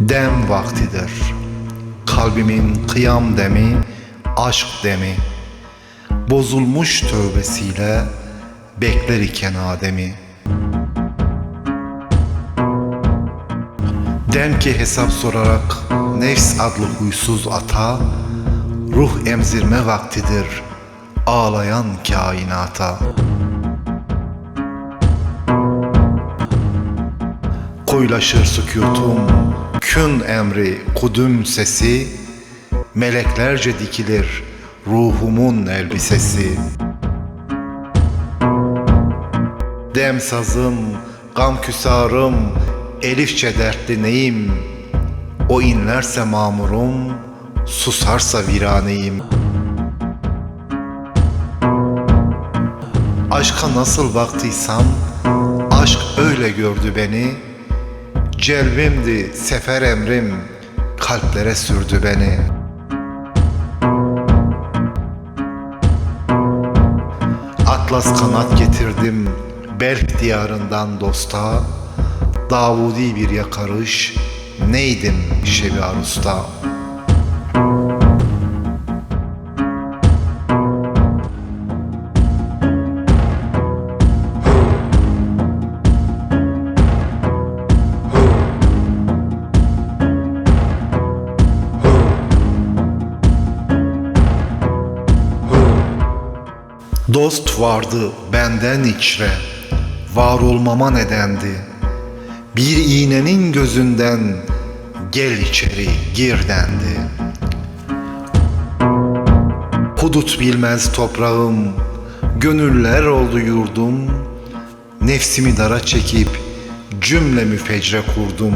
Dem vaktidir. Kalbimin kıyam demi, aşk demi. Bozulmuş tövbesiyle bekler iken Adem'i. Dem ki hesap sorarak nefs adlı huysuz ata, ruh emzirme vaktidir ağlayan kainata. Koyulaşır sükutum, kün emri, kudüm sesi, meleklerce dikilir ruhumun elbisesi. Dem sazım, gam küsarım, elifçe dertli neyim? O inlerse mamurum, susarsa viraneyim. Aşka nasıl baktıysam, aşk öyle gördü beni. Celbimdi, sefer emrim, kalplere sürdü beni. Atlas kanat getirdim, Belk diyarından dosta. Davudi bir yakarış, neydim Şebi Arus'ta. Dost vardı benden içre, var olmama nedendi. Bir iğnenin gözünden gel içeri gir dendi. Hudut bilmez toprağım, gönüller oldu yurdum. Nefsimi dara çekip cümle müfecre kurdum.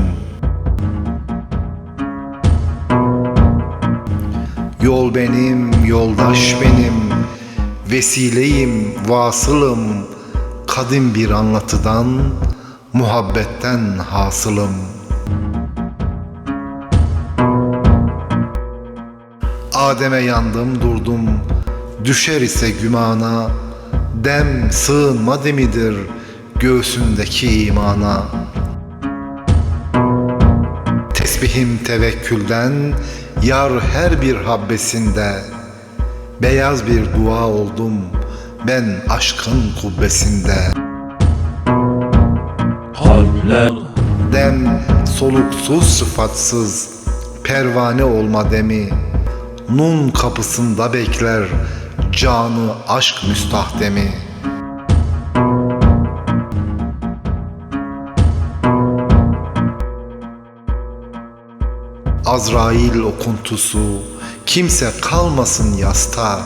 Yol benim, yoldaş benim, vesileyim, vasılım, kadim bir anlatıdan, muhabbetten hasılım. Adem'e yandım durdum, düşer ise gümana, dem sığınma demidir göğsündeki imana. Tesbihim tevekkülden, yar her bir habbesinde, Beyaz bir dua oldum ben aşkın kubbesinde. Kalpler Dem soluksuz sıfatsız pervane olma demi. Nun kapısında bekler canı aşk müstahdemi. Azrail okuntusu kimse kalmasın yasta.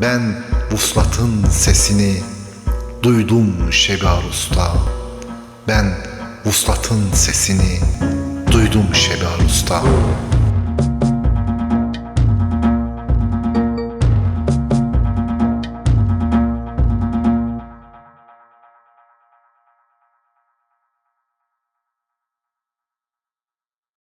Ben vuslatın sesini duydum Şebarus'ta. Ben vuslatın sesini duydum Şebarus'ta.